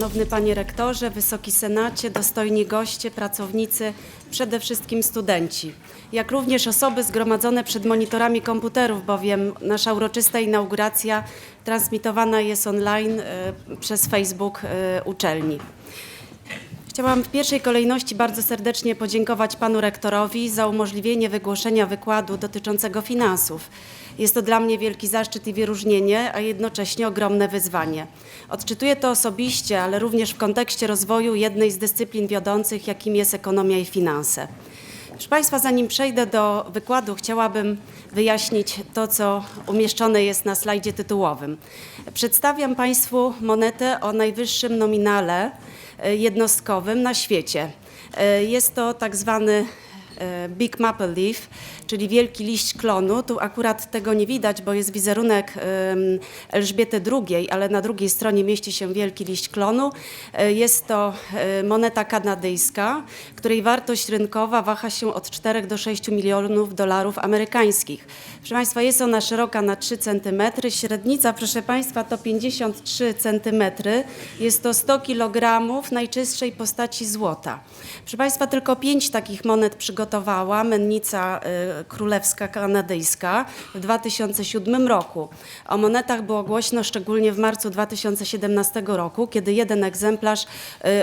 Szanowny Panie Rektorze, Wysoki Senacie, dostojni goście, pracownicy, przede wszystkim studenci, jak również osoby zgromadzone przed monitorami komputerów, bowiem nasza uroczysta inauguracja transmitowana jest online e, przez Facebook e, uczelni. Chciałam w pierwszej kolejności bardzo serdecznie podziękować panu rektorowi za umożliwienie wygłoszenia wykładu dotyczącego finansów. Jest to dla mnie wielki zaszczyt i wyróżnienie, a jednocześnie ogromne wyzwanie. Odczytuję to osobiście, ale również w kontekście rozwoju jednej z dyscyplin wiodących, jakim jest ekonomia i finanse. Proszę Państwa, zanim przejdę do wykładu, chciałabym wyjaśnić to, co umieszczone jest na slajdzie tytułowym. Przedstawiam Państwu monetę o najwyższym nominale e, jednostkowym na świecie. E, Jest to tak zwany Big Maple Leaf, czyli wielki liść klonu. Tu akurat tego nie widać, bo jest wizerunek Elżbiety II, ale na drugiej stronie mieści się wielki liść klonu. E, Jest to e, moneta kanadyjska, której wartość rynkowa waha się od 4 do 6 milionów dolarów amerykańskich. Proszę Państwa, jest ona szeroka na 3 cm, średnica, proszę Państwa, to 53 cm. Jest to 100 kg najczystszej postaci złota. Proszę Państwa, tylko pięć takich monet mennica y, królewska kanadyjska w 2007 roku. O monetach było głośno szczególnie w marcu 2017 roku, kiedy jeden egzemplarz y,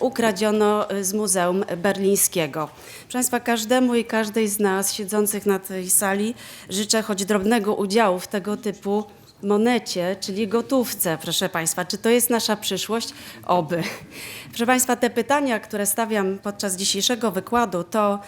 ukradziono y, z Muzeum Berlińskiego. Proszę Państwa, każdemu i każdej z nas siedzących na tej sali życzę choć drobnego udziału w tego typu monecie, czyli gotówce, proszę Państwa. Czy to jest nasza przyszłość? Oby. Proszę Państwa, te pytania, które stawiam podczas dzisiejszego wykładu, to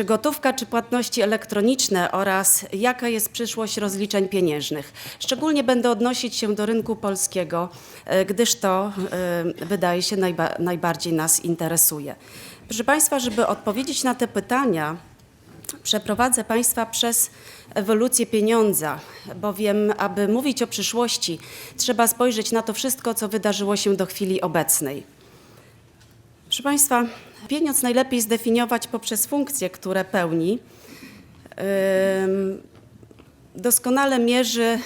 czy gotówka, czy płatności elektroniczne oraz jaka jest przyszłość rozliczeń pieniężnych. Szczególnie będę odnosić się do rynku polskiego, e, gdyż to e, wydaje się najba najbardziej nas interesuje. Proszę Państwa, żeby odpowiedzieć na te pytania, przeprowadzę Państwa przez ewolucję pieniądza, bowiem, aby mówić o przyszłości, trzeba spojrzeć na to wszystko, co wydarzyło się do chwili obecnej. Proszę Państwa, pieniądz najlepiej zdefiniować poprzez funkcje, które pełni. Doskonale mierzy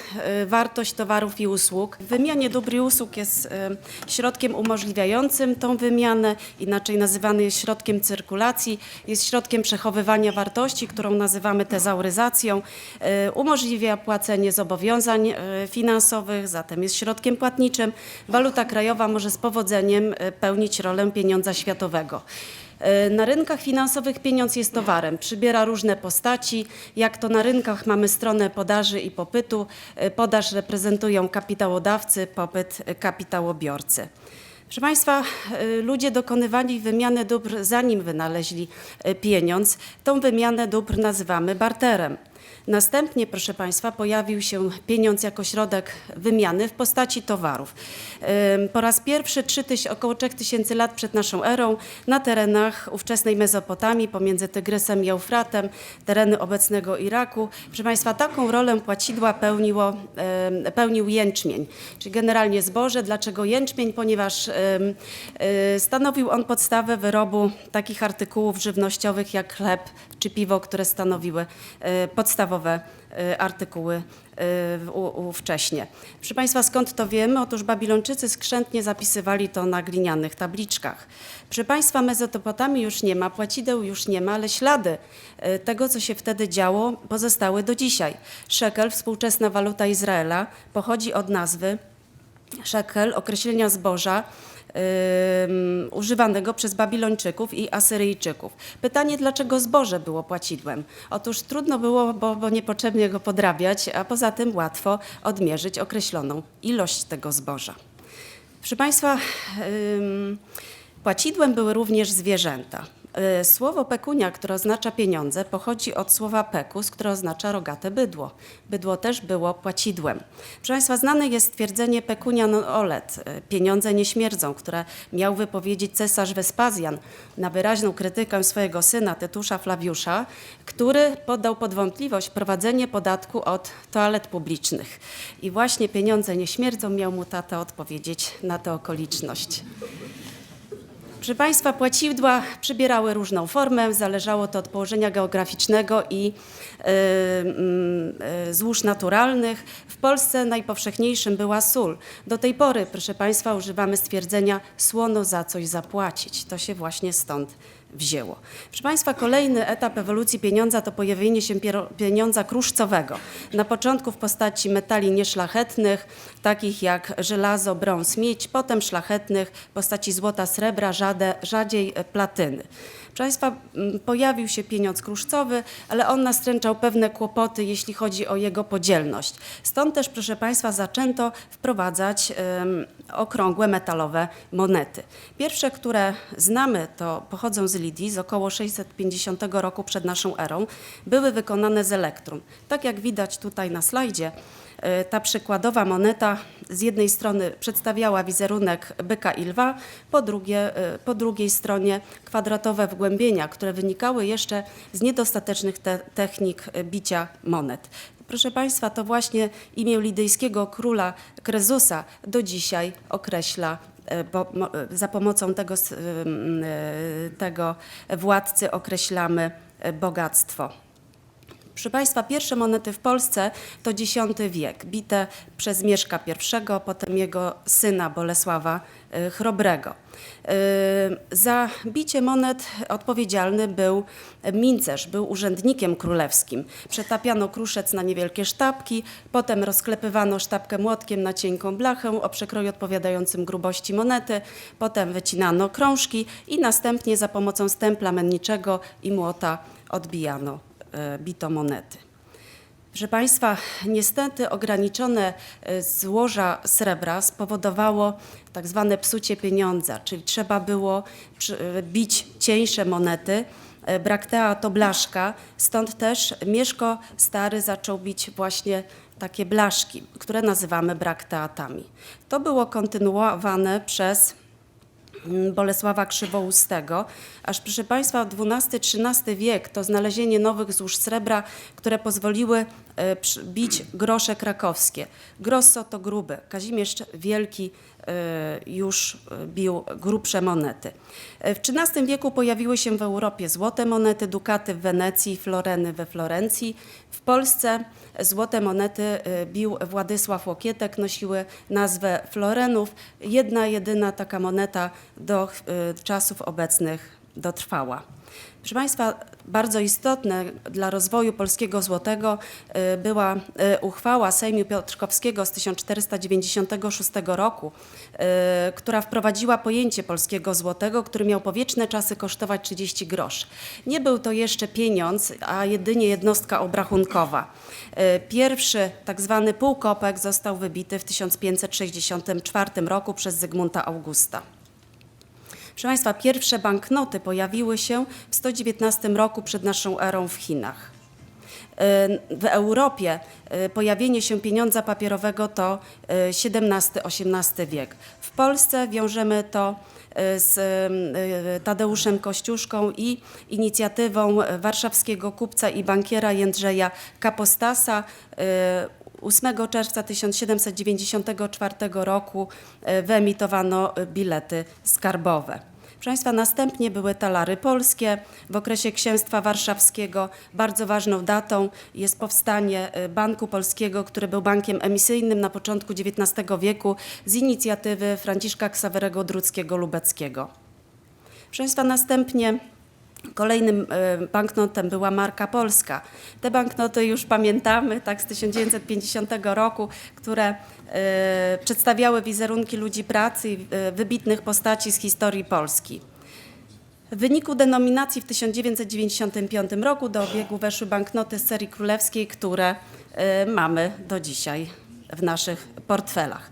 y, wartość towarów i usług. W wymianie dóbr i usług jest y, środkiem umożliwiającym tą wymianę, inaczej nazywany jest środkiem cyrkulacji, jest środkiem przechowywania wartości, którą nazywamy tezauryzacją, y, umożliwia płacenie zobowiązań finansowych, zatem jest środkiem płatniczym. Waluta krajowa może z powodzeniem pełnić rolę pieniądza światowego. Na rynkach finansowych pieniądz jest towarem, przybiera różne postaci. Jak to na rynkach mamy stronę podaży i popytu. E, Podaż reprezentują kapitałodawcy, popyt kapitałobiorcy. Proszę Państwa, e, ludzie dokonywali wymiany dóbr zanim wynaleźli e, pieniądz. Tą wymianę dóbr nazywamy barterem. Następnie, proszę Państwa, pojawił się pieniądz jako środek wymiany w postaci towarów. Po raz pierwszy, 3 tyś, około 3000 lat przed naszą erą, na terenach ówczesnej Mezopotamii, pomiędzy Tygrysem i Eufratem, tereny obecnego Iraku, proszę Państwa, taką rolę płacidła pełniło, pełnił jęczmień, czyli generalnie zboże. Dlaczego jęczmień? Ponieważ y, stanowił on podstawę wyrobu takich artykułów żywnościowych jak chleb czy piwo, które stanowiły e, podstawowe e, artykuły ówcześnie. Proszę Państwa, skąd to wiemy? Otóż Babilończycy skrzętnie zapisywali to na glinianych tabliczkach. Proszę Państwa, Mezopotamii już nie ma, płacideł już nie ma, ale ślady e, tego, co się wtedy działo, pozostały do dzisiaj. Szekel, współczesna waluta Izraela, pochodzi od nazwy szekel, określenia zboża używanego przez Babilończyków i Asyryjczyków. Pytanie, dlaczego zboże było płacidłem? Otóż trudno było, bo, bo niepotrzebnie go podrabiać, a poza tym łatwo odmierzyć określoną ilość tego zboża. Proszę Państwa, płacidłem były również zwierzęta. Y, Słowo pekunia, które oznacza pieniądze, pochodzi od słowa pekus, które oznacza rogate bydło. Bydło też było płacidłem. Proszę Państwa, znane jest stwierdzenie pecunia non olet, y, pieniądze nie śmierdzą, które miał wypowiedzieć cesarz Wespazjan na wyraźną krytykę swojego syna Tytusza Flawiusza, który poddał pod wątpliwość prowadzenie podatku od toalet publicznych. I właśnie pieniądze nie śmierdzą miał mu tata odpowiedzieć na tę okoliczność. Proszę Państwa, płacidła przybierały różną formę, zależało to od położenia geograficznego i y, mm, y, złóż naturalnych. W Polsce najpowszechniejszym była sól. Do tej pory, proszę Państwa, używamy stwierdzenia słono za coś zapłacić. To się właśnie stąd wzięło. Proszę Państwa, kolejny etap ewolucji pieniądza to pojawienie się pieniądza kruszcowego. Na początku w postaci metali nieszlachetnych, takich jak żelazo, brąz, miedź, potem szlachetnych w postaci złota, srebra, rzadziej e, platyny. Proszę Państwa, m, pojawił się pieniądz kruszcowy, ale on nastręczał pewne kłopoty, jeśli chodzi o jego podzielność. Stąd też, proszę Państwa, zaczęto wprowadzać okrągłe metalowe monety. Pierwsze, które znamy, to pochodzą z Lidii z około 650 roku przed naszą erą. Były wykonane z elektrum. Tak jak widać tutaj na slajdzie, ta przykładowa moneta z jednej strony przedstawiała wizerunek byka i lwa, po, drugie, e, po drugiej stronie kwadratowe wgłębienia, które wynikały jeszcze z niedostatecznych te technik e, bicia monet. Proszę Państwa, to właśnie imię lidyjskiego króla Krezusa do dzisiaj określa e, bo, e, za pomocą tego, e, tego władcy określamy e, bogactwo. Proszę Państwa, pierwsze monety w Polsce to X wiek, bite przez Mieszka I, potem jego syna Bolesława y, Chrobrego. Y, Za bicie monet odpowiedzialny był mincerz, był urzędnikiem królewskim. Przetapiano kruszec na niewielkie sztabki, potem rozklepywano sztabkę młotkiem na cienką blachę o przekroju odpowiadającym grubości monety, potem wycinano krążki i następnie za pomocą stempla menniczego i młota odbijano bito monety. Proszę Państwa, niestety ograniczone e, złoża srebra spowodowało tak zwane psucie pieniądza, czyli trzeba było e, bić cieńsze monety. E, Braktea to blaszka, stąd też Mieszko Stary zaczął bić właśnie takie blaszki, które nazywamy brakteatami. To było kontynuowane przez Bolesława Krzywoustego, aż proszę Państwa XII-XIII wiek to znalezienie nowych złóż srebra, które pozwoliły e, bić grosze krakowskie. Grosso to gruby, Kazimierz Wielki już e, bił grubsze monety. W XIII wieku pojawiły się w Europie złote monety, dukaty w Wenecji, floreny we Florencji. W Polsce złote monety e, bił Władysław Łokietek, nosiły nazwę florenów. Jedna, jedyna taka moneta do e, czasów obecnych dotrwała. Proszę Państwa, bardzo istotne dla rozwoju polskiego złotego e, była e, uchwała Sejmu Piotrkowskiego z 1496 roku, e, która wprowadziła pojęcie polskiego złotego, który miał po wieczne czasy kosztować 30 groszy. Nie był to jeszcze pieniądz, a jedynie jednostka obrachunkowa. Pierwszy tak zwany półkopek został wybity w 1564 roku przez Zygmunta Augusta. Proszę Państwa, pierwsze banknoty pojawiły się w 119 roku przed naszą erą w Chinach. Y, W Europie y, pojawienie się pieniądza papierowego to y, XVII-XVIII wiek. W Polsce wiążemy to y, z y, Tadeuszem Kościuszką i inicjatywą warszawskiego kupca i bankiera Jędrzeja Kapostasa. Y, 8 czerwca 1794 roku wyemitowano bilety skarbowe. Proszę Państwa, następnie były talary polskie. W okresie księstwa warszawskiego bardzo ważną datą jest powstanie e, Banku Polskiego, który był bankiem emisyjnym na początku XIX wieku z inicjatywy Franciszka Ksawerego Druckiego-Lubeckiego. Proszę Państwa, następnie kolejnym e, banknotem była marka polska. Te banknoty już pamiętamy, tak, z 1950 roku, które e, przedstawiały wizerunki ludzi pracy i e, wybitnych postaci z historii Polski. W wyniku denominacji w 1995 roku do obiegu weszły banknoty z serii królewskiej, które mamy do dzisiaj w naszych portfelach.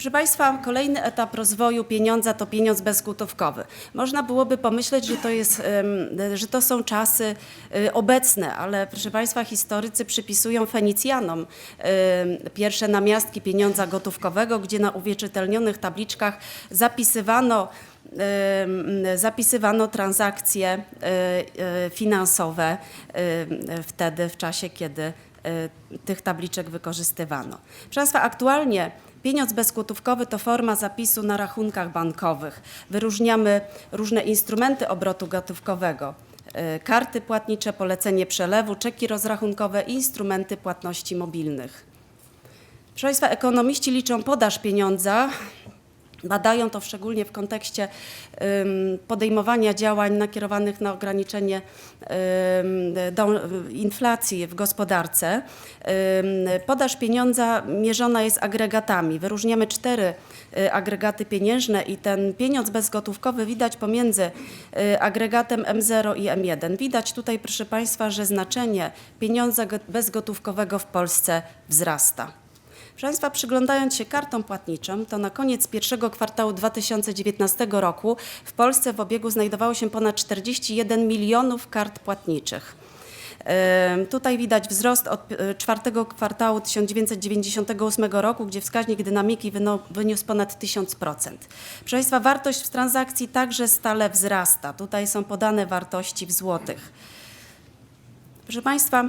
Proszę Państwa, kolejny etap rozwoju pieniądza to pieniądz bezgotówkowy. Można byłoby pomyśleć, że to, jest, że to są czasy y, obecne, ale proszę Państwa, historycy przypisują Fenicjanom pierwsze namiastki pieniądza gotówkowego, gdzie na uwierzytelnionych tabliczkach zapisywano zapisywano transakcje e, e, finansowe wtedy, w czasie, kiedy tych tabliczek wykorzystywano. Proszę Państwa, aktualnie Pieniądz bezgotówkowy to forma zapisu na rachunkach bankowych. Wyróżniamy różne instrumenty obrotu gotówkowego. e, Karty płatnicze, polecenie przelewu, czeki rozrachunkowe i instrumenty płatności mobilnych. Proszę Państwa, ekonomiści liczą podaż pieniądza. Badają to szczególnie w kontekście podejmowania działań nakierowanych na ograniczenie inflacji w gospodarce. Podaż pieniądza mierzona jest agregatami. Wyróżniamy cztery y, agregaty pieniężne i ten pieniądz bezgotówkowy widać pomiędzy y, agregatem M0 i M1. Widać tutaj, proszę Państwa, że znaczenie pieniądza go- bezgotówkowego w Polsce wzrasta. Proszę Państwa, przyglądając się kartom płatniczym, to na koniec pierwszego kwartału 2019 roku w Polsce w obiegu znajdowało się ponad 41 milionów kart płatniczych. Tutaj widać wzrost od y, czwartego kwartału 1998 roku, gdzie wskaźnik dynamiki wyniósł ponad 1000%. Proszę Państwa, wartość w transakcji także stale wzrasta. Tutaj są podane wartości w złotych. Proszę Państwa,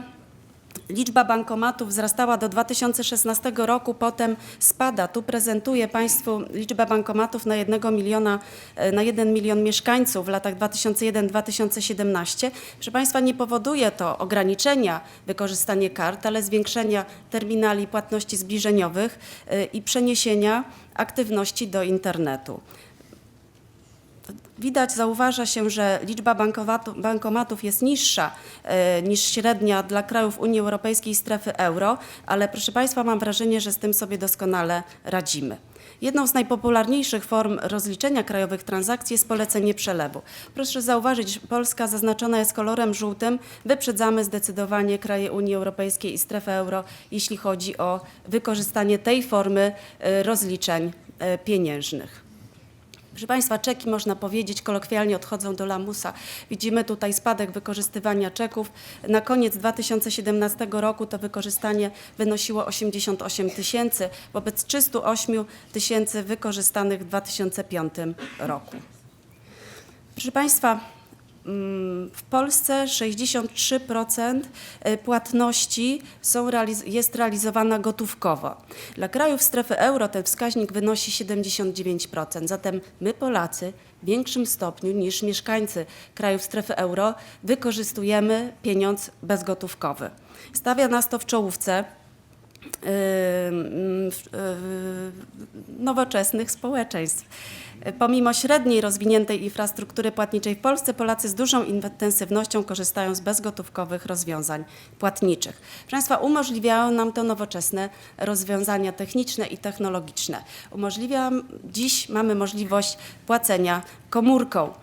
Liczba bankomatów wzrastała do 2016 roku, potem spada. Tu prezentuję Państwu liczbę bankomatów na 1 miliona, e, na 1 milion mieszkańców w latach 2001-2017. Proszę Państwa, nie powoduje to ograniczenia wykorzystania kart, ale zwiększenia terminali płatności zbliżeniowych e, i przeniesienia aktywności do internetu. Widać, zauważa się, że liczba bankomatów jest niższa e, niż średnia dla krajów Unii Europejskiej i strefy euro, ale proszę Państwa, mam wrażenie, że z tym sobie doskonale radzimy. Jedną z najpopularniejszych form rozliczenia krajowych transakcji jest polecenie przelewu. Proszę zauważyć, Polska zaznaczona jest kolorem żółtym. Wyprzedzamy zdecydowanie kraje Unii Europejskiej i strefę euro, jeśli chodzi o wykorzystanie tej formy e, rozliczeń e, pieniężnych. Proszę Państwa, czeki można powiedzieć kolokwialnie odchodzą do lamusa. Widzimy tutaj spadek wykorzystywania czeków. Na koniec 2017 roku to wykorzystanie wynosiło 88 tysięcy wobec 308 tysięcy wykorzystanych w 2005 roku. Proszę Państwa, w Polsce 63% płatności są jest realizowana gotówkowo. Dla krajów strefy euro ten wskaźnik wynosi 79%. Zatem my Polacy w większym stopniu niż mieszkańcy krajów strefy euro wykorzystujemy pieniądz bezgotówkowy. Stawia nas to w czołówce nowoczesnych społeczeństw. Pomimo średniej rozwiniętej infrastruktury płatniczej w Polsce, Polacy z dużą intensywnością korzystają z bezgotówkowych rozwiązań płatniczych. Proszę Państwa, umożliwiają nam to nowoczesne rozwiązania techniczne i technologiczne. Umożliwia, dziś mamy możliwość płacenia komórką.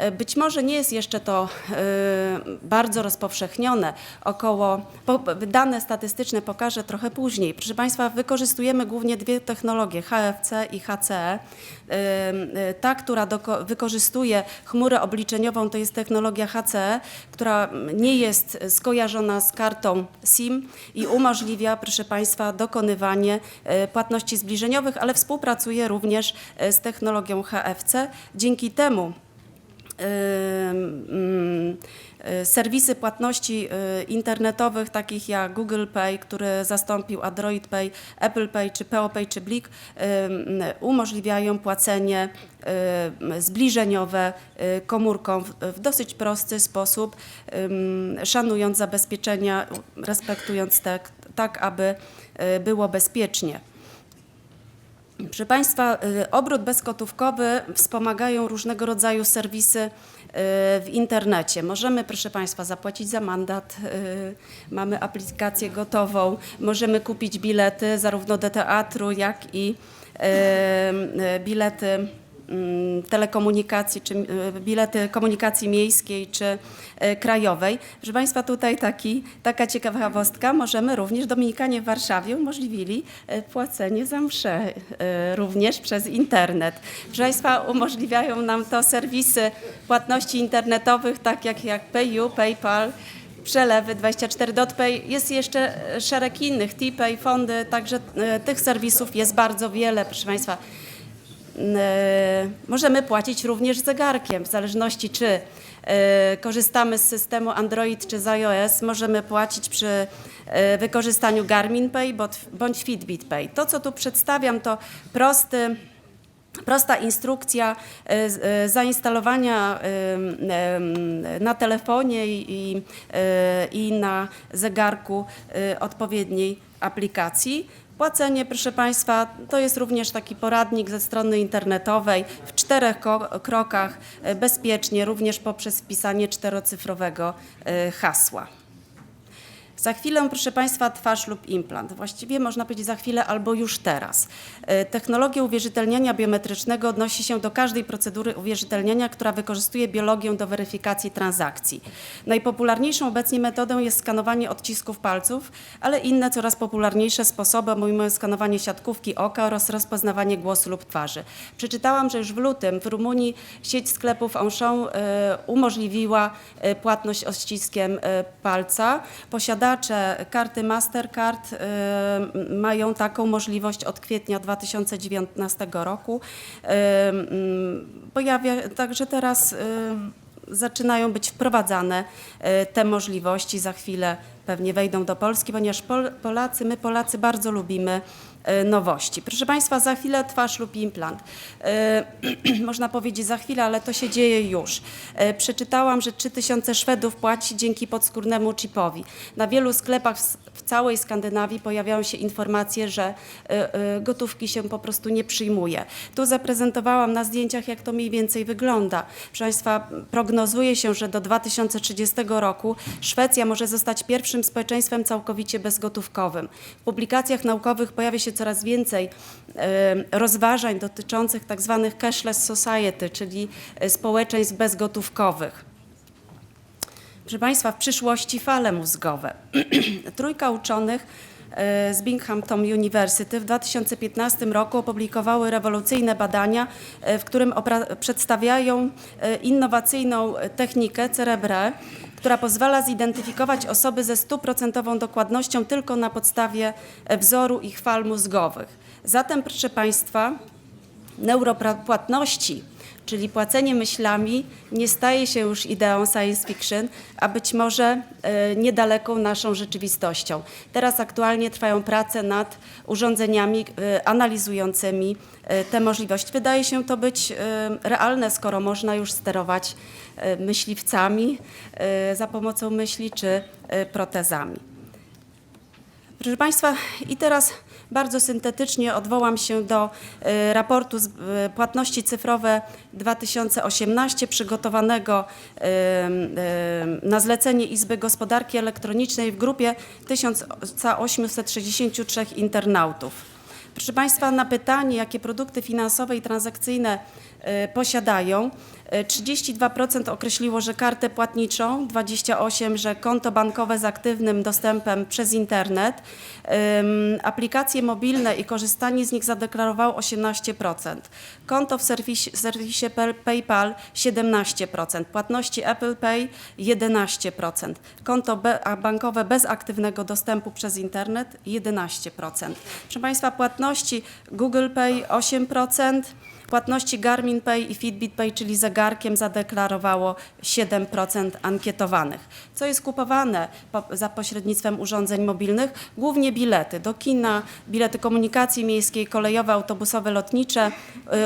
E, Być może nie jest jeszcze to e, bardzo rozpowszechnione. Około, dane statystyczne pokażę trochę później. Proszę Państwa, wykorzystujemy głównie dwie technologie, HFC i HCE. E, Ta, która wykorzystuje chmurę obliczeniową, to jest technologia HCE, która nie jest skojarzona z kartą SIM i umożliwia, proszę Państwa, dokonywanie płatności zbliżeniowych, ale współpracuje również z technologią HFC. Dzięki temu serwisy płatności y, internetowych, takich jak Google Pay, który zastąpił Android Pay, Apple Pay, czy PO Pay, czy Blik, umożliwiają płacenie y, zbliżeniowe y, komórką w, dosyć prosty sposób, szanując zabezpieczenia, respektując te, tak, aby y, było bezpiecznie. Proszę Państwa, y, obrót bezgotówkowy wspomagają różnego rodzaju serwisy y, w internecie. Możemy, proszę Państwa, zapłacić za mandat, y, mamy aplikację gotową, możemy kupić bilety zarówno do teatru, jak i bilety telekomunikacji, czy y, bilety komunikacji miejskiej czy y, krajowej. Proszę Państwa, tutaj taki, taka ciekawostka. Możemy również, Dominikanie w Warszawie umożliwili y, płacenie za msze y, również przez internet. Proszę Państwa, umożliwiają nam to serwisy płatności internetowych, tak jak, jak PayU, PayPal, przelewy 24.pay. Jest jeszcze szereg innych, TPay, fondy, także tych serwisów jest bardzo wiele, proszę Państwa. E, Możemy płacić również zegarkiem, w zależności czy e, korzystamy z systemu Android czy z iOS, możemy płacić przy e, wykorzystaniu Garmin Pay bądź- Fitbit Pay. To, co tu przedstawiam, to prosty prosta instrukcja zainstalowania na telefonie i, i, na zegarku odpowiedniej aplikacji. Płacenie, proszę Państwa, to jest również taki poradnik ze strony internetowej w czterech krokach e, bezpiecznie, również poprzez wpisanie czterocyfrowego e, hasła. Za chwilę, proszę Państwa, twarz lub implant. Właściwie można powiedzieć za chwilę albo już teraz. E, Technologia uwierzytelniania biometrycznego odnosi się do każdej procedury uwierzytelniania, która wykorzystuje biologię do weryfikacji transakcji. Najpopularniejszą obecnie metodą jest skanowanie odcisków palców, ale inne coraz popularniejsze sposoby obejmują skanowanie siatkówki oka oraz rozpoznawanie głosu lub twarzy. Przeczytałam, że już w lutym w Rumunii sieć sklepów Auchan e, umożliwiła e, płatność odciskiem palca. Posiadacze karty Mastercard m, mają taką możliwość od kwietnia 2019 roku. E, m, Pojawia także teraz e, zaczynają być wprowadzane te możliwości. Za chwilę pewnie wejdą do Polski, ponieważ Pol- Polacy, my Polacy bardzo lubimy nowości. Proszę Państwa, za chwilę twarz lub implant. E, Można powiedzieć za chwilę, ale to się dzieje już. E, Przeczytałam, że 3000 Szwedów płaci dzięki podskórnemu chipowi. Na wielu sklepach w, całej Skandynawii pojawiają się informacje, że e, e, gotówki się po prostu nie przyjmuje. Tu zaprezentowałam na zdjęciach, jak to mniej więcej wygląda. Proszę Państwa, prognozuje się, że do 2030 roku Szwecja może zostać pierwszym społeczeństwem całkowicie bezgotówkowym. W publikacjach naukowych pojawia się coraz więcej rozważań dotyczących tak zwanych cashless society, czyli e, społeczeństw bezgotówkowych. Proszę Państwa, w przyszłości fale mózgowe. Trójka uczonych z Binghamton University w 2015 roku opublikowały rewolucyjne badania, e, w którym przedstawiają e, innowacyjną technikę Cerebre, która pozwala zidentyfikować osoby ze stuprocentową dokładnością tylko na podstawie e, wzoru ich fal mózgowych. Zatem, proszę Państwa, neuropłatności, czyli płacenie myślami, nie staje się już ideą science fiction, a być może e, niedaleką naszą rzeczywistością. Teraz aktualnie trwają prace nad urządzeniami e, analizującymi e, te możliwości. Wydaje się to być realne, skoro można już sterować myśliwcami za pomocą myśli czy protezami. Proszę Państwa, i teraz bardzo syntetycznie odwołam się do e, raportu z e, płatności cyfrowe 2018 przygotowanego na zlecenie Izby Gospodarki Elektronicznej w grupie 1863 internautów. Proszę Państwa, na pytanie, jakie produkty finansowe i transakcyjne e, posiadają, 32% określiło, że kartę płatniczą, 28%, że konto bankowe z aktywnym dostępem przez internet, aplikacje mobilne i korzystanie z nich zadeklarowało 18%, konto w serwisie, serwisie Pay- PayPal 17%, płatności Apple Pay 11%, konto bankowe bez aktywnego dostępu przez internet 11%. Proszę Państwa, płatności Google Pay 8%, Płatności Garmin Pay i Fitbit Pay, czyli zegarkiem, zadeklarowało 7% ankietowanych. Co jest kupowane po, za pośrednictwem urządzeń mobilnych? Głównie bilety do kina, bilety komunikacji miejskiej, kolejowe, autobusowe, lotnicze,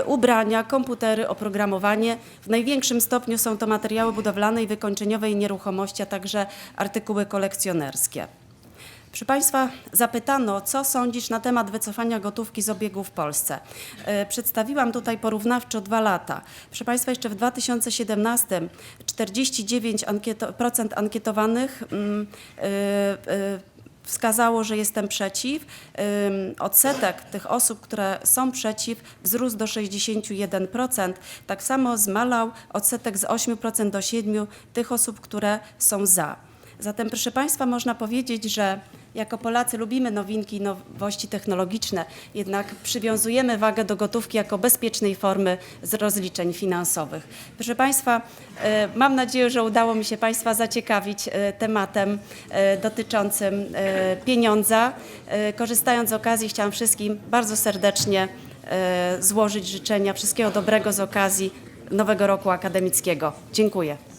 y, ubrania, komputery, oprogramowanie. W największym stopniu są to materiały budowlane i wykończeniowe i nieruchomości, a także artykuły kolekcjonerskie. Proszę Państwa, zapytano, co sądzisz na temat wycofania gotówki z obiegu w Polsce. E, Przedstawiłam tutaj porównawczo dwa lata. Proszę Państwa, jeszcze w 2017 49% ankieto, procent ankietowanych e, e, wskazało, że jestem przeciw. Odsetek tych osób, które są przeciw, wzrósł do 61%. Tak samo zmalał odsetek z 8% do 7% tych osób, które są za. Zatem, proszę Państwa, można powiedzieć, że jako Polacy lubimy nowinki i nowości technologiczne, jednak przywiązujemy wagę do gotówki jako bezpiecznej formy z rozliczeń finansowych. Proszę Państwa, e, mam nadzieję, że udało mi się Państwa zaciekawić e, tematem e, dotyczącym pieniądza. Korzystając z okazji, chciałam wszystkim bardzo serdecznie złożyć życzenia wszystkiego dobrego z okazji nowego roku akademickiego. Dziękuję.